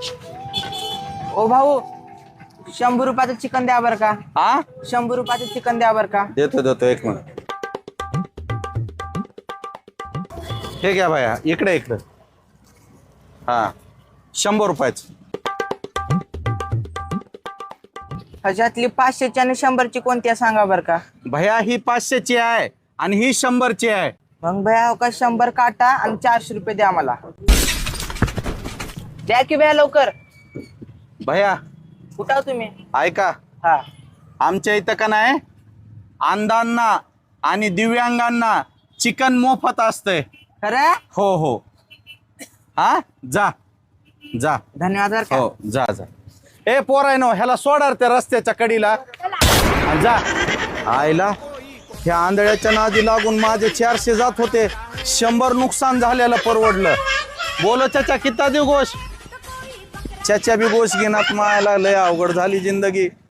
ओ भाऊ शंभर रुपयाचं चिकन द्या बरं का. हा शंभर रुपयाचं चिकन द्या बरं का. देतो देतो एक मिनिट. हे घ्या भाया इकडे इकडे. हा शंभर रुपयाचं. ह्याच्यातली पाचशेची आणि शंभरची कोणती आहे सांगा बरं का. भया ही पाचशेची आहे आणि ही शंभरची आहे. मग भया हो का शंभर काटा आणि चारशे रुपये द्या मला. द्या की भया लवकर. भया कुठं आहो तुम्ही? ऐका. हा. आमच्या इथं का नाही अंधांना आणि दिव्यांगांना चिकन मोफत असतंय. खरं? हो हो. हा? जा. जा. धन्यवाद बरं का. हो जा जा. ए पोरायनो ह्याला सोडा त्या रस्त्याच्या कडीला. आणि जा. आईला ह्या आंधळ्याच्या नादी लागून माझे चारशे जात होते. शंभर नुकसान झालेलं परवडलं. बोलो चाचा किता देऊ गोश च्याच्या बी गोश घेण्यात मायाला लय अवघड झाली जिंदगी.